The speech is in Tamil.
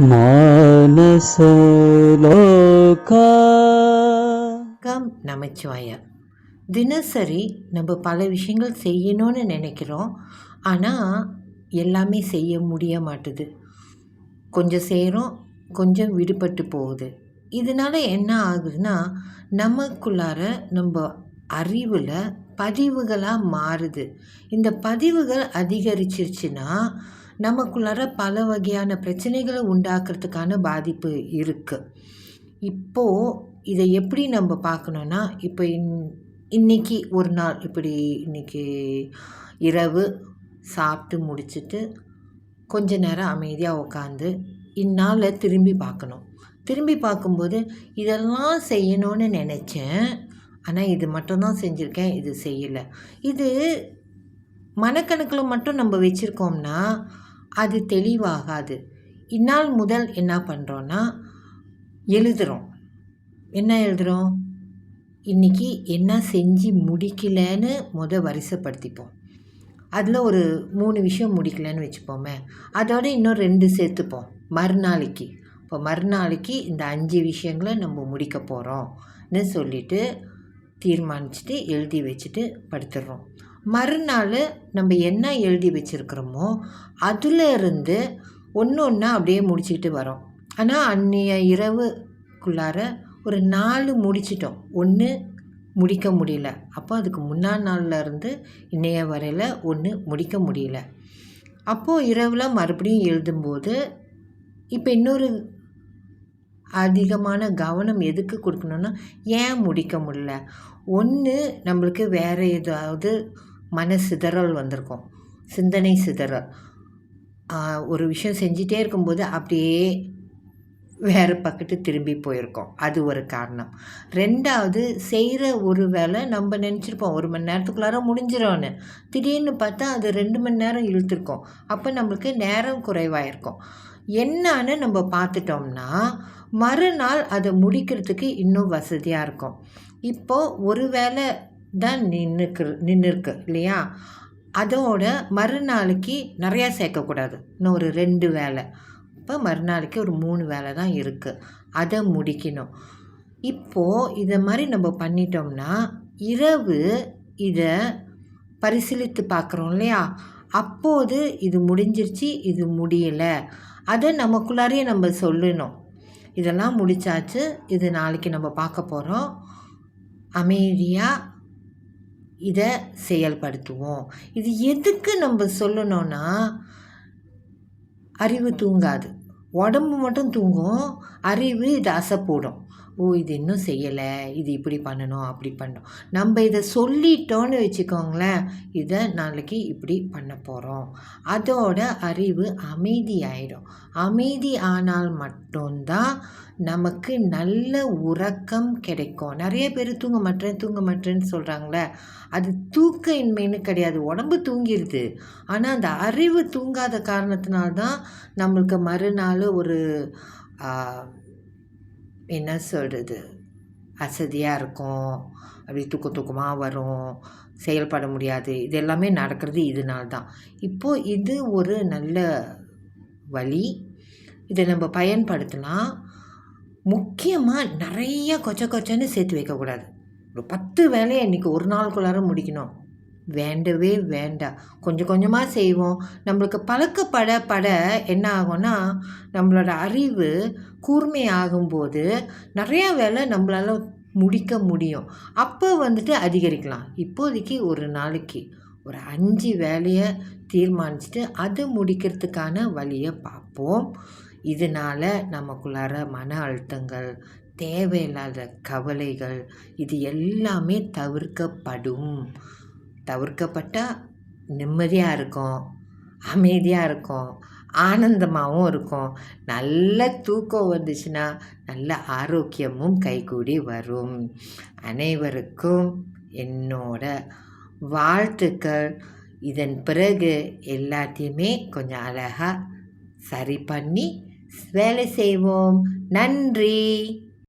மானசலோகா கம் நமச்சிவாய. தினசரி நம்ம பல விஷயங்கள் செய்யணும்னு நினைக்கிறோம். ஆனால் எல்லாமே செய்ய முடிய மாட்டுது. கொஞ்சம் செய்கிறோம் கொஞ்சம் விடுபட்டு போகுது. இதனால என்ன ஆகுதுன்னா நமக்குள்ளார நம்ம அறிவில் பதிவுகளாக மாறுது. இந்த பதிவுகள் அதிகரிச்சிருச்சுன்னா நமக்குள்ளார பல வகையான பிரச்சனைகளை உண்டாக்குறதுக்கான பாதிப்பு இருக்குது இப்போது இதை எப்படி நம்ம பார்க்கணுன்னா இப்போ இன் இன்னைக்கு ஒரு நாள் இப்படி இன்றைக்கி இரவு சாப்பிட்டு முடிச்சுட்டு கொஞ்ச நேரம் அமைதியாக உட்காந்து இந்நாளை திரும்பி பார்க்கணும். திரும்பி பார்க்கும்போது இதெல்லாம் செய்யணும்னு நினச்சேன். ஆனால் இது மட்டும்தான் செஞ்சுருக்கேன் இது செய்யலை. இது மனக்கணக்கில் மட்டும் நம்ம வச்சுருக்கோம்னா அது தெளிவாகாது. இந்நாள் முதல் என்ன பண்ணுறோன்னா எழுதுகிறோம் என்ன எழுதுகிறோம் இன்றைக்கி என்ன செஞ்சு முடிக்கலன்னு முத வரிசைப்படுத்திப்போம். அதில் ஒரு மூணு விஷயம் முடிக்கலன்னு வச்சுப்போமே. அதோட இன்னும் ரெண்டு சேர்த்துப்போம். மறுநாளைக்கு. இப்போ மறுநாளைக்கு இந்த அஞ்சு விஷயங்களை நம்ம முடிக்க போகிறோம்னு சொல்லிவிட்டு தீர்மானிச்சுட்டு எழுதி வச்சுட்டு படுத்துடுறோம் மறுநாள் நம்ம என்ன எழுதி வச்சுருக்கிறோமோ அதுலேருந்து ஒன்று ஒன்றா அப்படியே முடிச்சுக்கிட்டு வரோம். ஆனால் அன்றைய இரவுக்குள்ளார ஒரு நாலு முடிச்சிட்டோம். ஒன்று முடிக்க முடியல. அப்போ அதுக்கு முன்னாள் நாளில் இருந்து வரையில் ஒன்று முடிக்க முடியல. அப்போது இரவில் மறுபடியும் எழுதும்போது இப்போ இன்னொரு அதிகமான கவனம் எதுக்கு கொடுக்கணுன்னா ஏன் முடிக்க முடியல? ஒன்று நம்மளுக்கு வேறு ஏதாவது மன சிதறல் வந்திருக்கும். சிந்தனை சிதறல். ஒரு விஷயம் செஞ்சிட்டே இருக்கும்போது அப்படியே வேறு பக்கத்து திரும்பி போயிருக்கோம். அது ஒரு காரணம். ரெண்டாவது செய்கிற ஒரு வேலை நம்ம நினச்சிருப்போம். ஒரு மணி நேரத்துக்குள்ளார முடிஞ்சிடோன்னு திடீர்னு பார்த்தா அது ரெண்டு மணி நேரம் இழுத்துருக்கோம். அப்போ நம்மளுக்கு நேரம் குறைவாயிருக்கும். என்னன்னு நம்ம பார்த்துட்டோம்னா மறுநாள் அதை முடிக்கிறதுக்கு இன்னும் வசதியாக இருக்கும். இப்போது ஒரு வேலை தான் நின்றுக்கு நின்றுருக்கு இல்லையா? அதோட மறுநாளைக்கு நிறையா சேர்க்கக்கூடாது. இன்னும் ஒரு ரெண்டு வேலை இப்போ மறுநாளைக்கு ஒரு மூணு வேலை தான் இருக்குது அதை முடிக்கணும். இப்போது இதை மாதிரி நம்ம பண்ணிட்டோம்னா இரவு இதை பரிசீலித்து பார்க்குறோம் இல்லையா? அப்போது இது முடிஞ்சிருச்சு இது முடியலை. அதை நமக்குள்ளாரையே நம்ம சொல்லணும். இதெல்லாம் முடிச்சாச்சு. இது நாளைக்கு நம்ம பார்க்க போகிறோம் அமைதியாக இதை செயல்படுத்துவோம். இது எதுக்கு நம்ம சொல்லணும்னா அறிவு தூங்காது. உடம்பு மட்டும் தூங்கும். அறிவு இது அசைப்போடும் ஓ இது இன்னும் செய்யலை. இது இப்படி பண்ணணும் அப்படி பண்ணணும். நம்ம இதை சொல்லிட்டோன்னு வச்சுக்கோங்களேன் இதை நாளைக்கு இப்படி பண்ண போகிறோம் அதோட அறிவு அமைதி ஆயிடும் அமைதி ஆனால் மட்டும்தான் நமக்கு நல்ல உறக்கம் கிடைக்கும். நிறைய பேர் தூங்க மாட்டேன் தூங்க மாட்டேன்னு சொல்கிறாங்களே அது தூக்க இன்மைன்னு கிடையாது. உடம்பு தூங்கிடுது ஆனால் அந்த அறிவு தூங்காத காரணத்தினால்தான் நம்மளுக்கு மறுநாள் ஒரு என்ன சொல்கிறது அசதியாக இருக்கும். அப்படி தூக்க தூக்கமாக வரும். செயல்பட முடியாது. இது எல்லாமே நடக்கிறது இதனால தான். இப்போது இது ஒரு நல்ல வழி. இதை நம்ம பயன்படுத்தலாம் முக்கியமாக நிறைய கொச்ச கொச்சன்னு சேர்த்து வைக்கக்கூடாது. ஒரு பத்து வேலையை இன்றைக்கி ஒரு நாளுக்குள்ளார முடிக்கணும். வேண்டவே வேண்டாம் கொஞ்சம் கொஞ்சமாக செய்வோம். நம்மளுக்கு பழக்கப்பட பட என்ன ஆகும்னா நம்மளோட அறிவு கூர்மை ஆகும்போது நிறையா வேலை நம்மளால் முடிக்க முடியும். அப்போ வந்துட்டு அதிகரிக்கலாம். இப்போதைக்கு ஒரு நாளைக்கு ஒரு அஞ்சு வேலையை தீர்மானிச்சுட்டு அது முடிக்கிறதுக்கான வழியை பார்ப்போம். இதனால் நமக்குள்ளார மன அழுத்தங்கள் தேவையில்லாத கவலைகள் இது எல்லாமே தவிர்க்கப்படும். தவிர்க்கப்பட்டால் நிம்மதியாக இருக்கும் அமைதியாக இருக்கும் ஆனந்தமாகவும் இருக்கும். நல்ல தூக்கம் வந்துச்சுன்னா நல்ல ஆரோக்கியமும் கைகூடி வரும். அனைவருக்கும் என்னோட வாழ்த்துக்கள். இதன் பிறகு எல்லாத்தையுமே கொஞ்சம் அழகாக சரி பண்ணி வேலை செய்வோம். நன்றி.